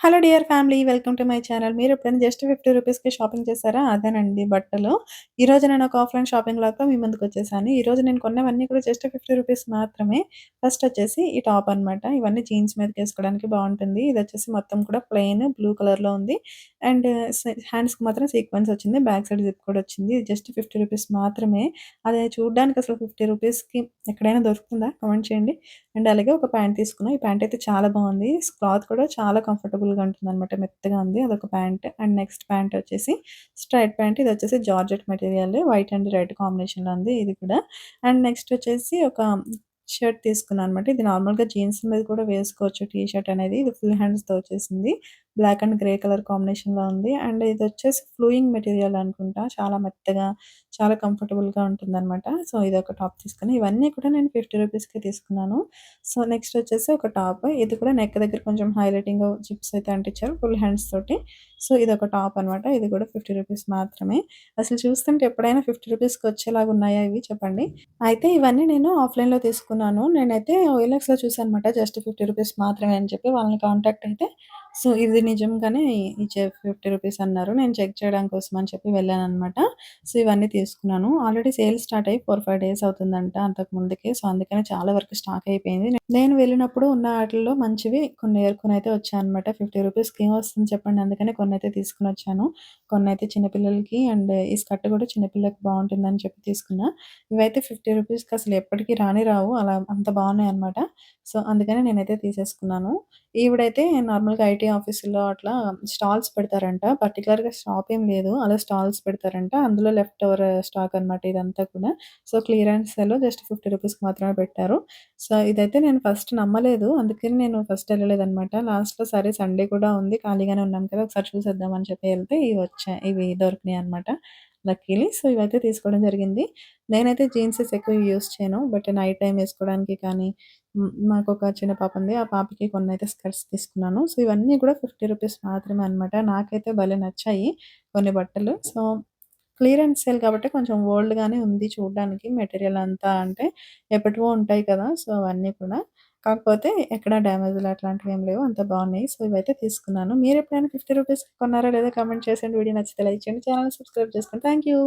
Hello dear family welcome to my channel మీరు ఎప్పుడైనా just fifty రూపీస్కి షాపింగ్ చేశారా? అదేనండి బట్టలు. ఈరోజు నేను ఒక ఆఫ్లైన్ షాపింగ్ లాగా మీ ముందుకు వచ్చేసాను. ఈరోజు నేను కొన్నవన్నీ కూడా జస్ట్ ఫిఫ్టీ రూపీస్ మాత్రమే. ఫస్ట్ వచ్చేసి ఈ టాప్ అనమాట ఇవన్నీ జీన్స్ మీదకి వేసుకోవడానికి బాగుంటుంది. ఇది వచ్చేసి మొత్తం కూడా ప్లెయిన్ బ్లూ కలర్లో ఉంది. అండ్ హ్యాండ్స్కి మాత్రం సీక్వెన్స్ వచ్చింది. బ్యాక్ సైడ్ జిప్ కూడా వచ్చింది. జస్ట్ ఫిఫ్టీ రూపీస్ మాత్రమే. అదే చూడడానికి అసలు ఫిఫ్టీ రూపీస్కి ఎక్కడైనా దొరుకుతుందా? కమెంట్ చేయండి. అండ్ అలాగే ఒక ప్యాంట్ తీసుకున్నాం. ఈ ప్యాంట్ అయితే చాలా బాగుంది. క్లాత్ కూడా చాలా కంఫర్టబుల్ కంఫర్టబుల్గా ఉంటుంది అనమాట మెత్తగా ఉంది. అదొక ప్యాంట్. అండ్ నెక్స్ట్ ప్యాంట్ వచ్చేసి స్ట్రైట్ ప్యాంట్. ఇది వచ్చేసి georgette material. White and red కాంబినేషన్లో ఉంది ఇది కూడా. అండ్ నెక్స్ట్ వచ్చేసి ఒక షర్ట్ తీసుకున్నాను అనమాట ఇది నార్మల్గా జీన్స్ మీద కూడా వేసుకోవచ్చు. టీ షర్ట్ అనేది. ఇది ఫుల్ హ్యాండ్స్తో వచ్చేసింది. బ్లాక్ అండ్ గ్రే కలర్ కాంబినేషన్లో ఉంది. అండ్ ఇది వచ్చేసి ఫ్లూయింగ్ మెటీరియల్ అనుకుంటా. చాలా మెత్తగా చాలా కంఫర్టబుల్గా అనమాట సో ఇది ఒక టాప్ తీసుకుని ఇవన్నీ కూడా నేను ఫిఫ్టీ రూపీస్కి తీసుకున్నాను. సో నెక్స్ట్ వచ్చేసి ఒక టాప్. ఇది కూడా నెక్ దగ్గర కొంచెం హైలైటింగ్ చిప్స్ అయితే అంటించారు ఫుల్ హ్యాండ్స్ తోటి. సో ఇది ఒక టాప్ అనమాట ఇది కూడా ఫిఫ్టీ రూపీస్ మాత్రమే. అసలు చూస్తుంటే ఎప్పుడైనా ఫిఫ్టీ రూపీస్కి వచ్చేలాగా ఉన్నాయా ఇవి? చెప్పండి. అయితే ఇవన్నీ నేను ఆఫ్లైన్లో తీసుకున్నాను. నేనైతే ఓఎల్ఎక్స్లో చూసాను అనమాట జస్ట్ ఫిఫ్టీ రూపీస్ మాత్రమే అని చెప్పి వాళ్ళని కాంటాక్ట్ అయితే. సో ఇది నిజంగానే ఇచ్చే ఫిఫ్టీ రూపీస్ అన్నారు. నేను చెక్ చేయడం కోసం అని చెప్పి వెళ్ళాను అనమాట సో ఇవన్నీ తీసుకున్నాను. ఆల్రెడీ సేల్ స్టార్ట్ అయ్యి ఫోర్ ఫైవ్ డేస్ అవుతుందంట అంతకు ముందుకే. సో అందుకని చాలా వరకు స్టాక్ అయిపోయింది. నేను వెళ్ళినప్పుడు ఉన్న వాటిల్లో మంచివి కొన్ని ఏర్కొని అయితే వచ్చానమాట ఫిఫ్టీ రూపీస్కి ఏం వస్తుంది చెప్పండి? అందుకని కొన్ని అయితే తీసుకుని వచ్చాను. కొన్ని అయితే చిన్నపిల్లలకి అండ్ ఈ స్కర్ట్ కూడా చిన్నపిల్లలకి బాగుంటుందని చెప్పి తీసుకున్నా. ఇవైతే ఫిఫ్టీ రూపీస్కి అసలు ఎప్పటికీ రాని రావు. అలా అంత బాగున్నాయి అనమాట సో అందుకని నేనైతే తీసేసుకున్నాను. ఈవిడైతే నార్మల్గా ఐటీ ఆఫీసులో అట్లా స్టాల్స్ పెడతారంట. పర్టికులర్గా షాప్ ఏం లేదు. అలా స్టాల్స్ పెడతారంట. అందులో లెఫ్ట్ ఓవర్ స్టాక్ అనమాట ఇదంతా కూడా. సో క్లియరెన్స్లో జస్ట్ ఫిఫ్టీ రూపీస్కి మాత్రమే పెట్టారు. సో ఇదైతే నేను ఫస్ట్ నమ్మలేదు. అందుకని నేను ఫస్ట్ వెళ్ళలేదు అనమాట లాస్ట్లో సరే సండే కూడా ఉంది. ఖాళీగానే ఉన్నాం కదా. ఒకసారి చూసేద్దామని చెప్పి వెళ్తే ఇవి వచ్చాయి ఇవి దొరికినాయి అనమాట లక్కీలీ సో ఇవైతే తీసుకోవడం జరిగింది. నేనైతే జీన్సెస్ ఎక్కువ యూస్ చేయను. బట్ నైట్ టైం వేసుకోవడానికి కానీ మాకు ఒక చిన్న పాప ఉంది ఆ పాపకి కొన్ని అయితే స్కర్ట్స్ తీసుకున్నాను. సో ఇవన్నీ కూడా ఫిఫ్టీ రూపీస్ మాత్రమే అనమాట నాకైతే భలే నచ్చాయి కొన్ని బట్టలు. సో క్లియరెన్స్ సేల్ కాబట్టి కొంచెం ఓల్డ్గానే ఉంది చూడడానికి మెటీరియల్ అంతా అంటే ఎప్పటివో ఉంటాయి కదా. సో అవన్నీ కూడా. కాకపోతే ఎక్కడ డ్యామేజ్లు అట్లాంటివి ఏం లేవు. అంత బాగున్నాయి. సో ఇవైతే తీసుకున్నాను. మీరు ఎప్పుడైనా ఫిఫ్టీ రూపీస్ కొన్నారా లేదా కమెంట్ చేసేయండి. వీడియో నచ్చితే లైక్ చేయండి. ఛానల్ సబ్స్క్రైబ్ చేసుకోండి థ్యాంక్ యూ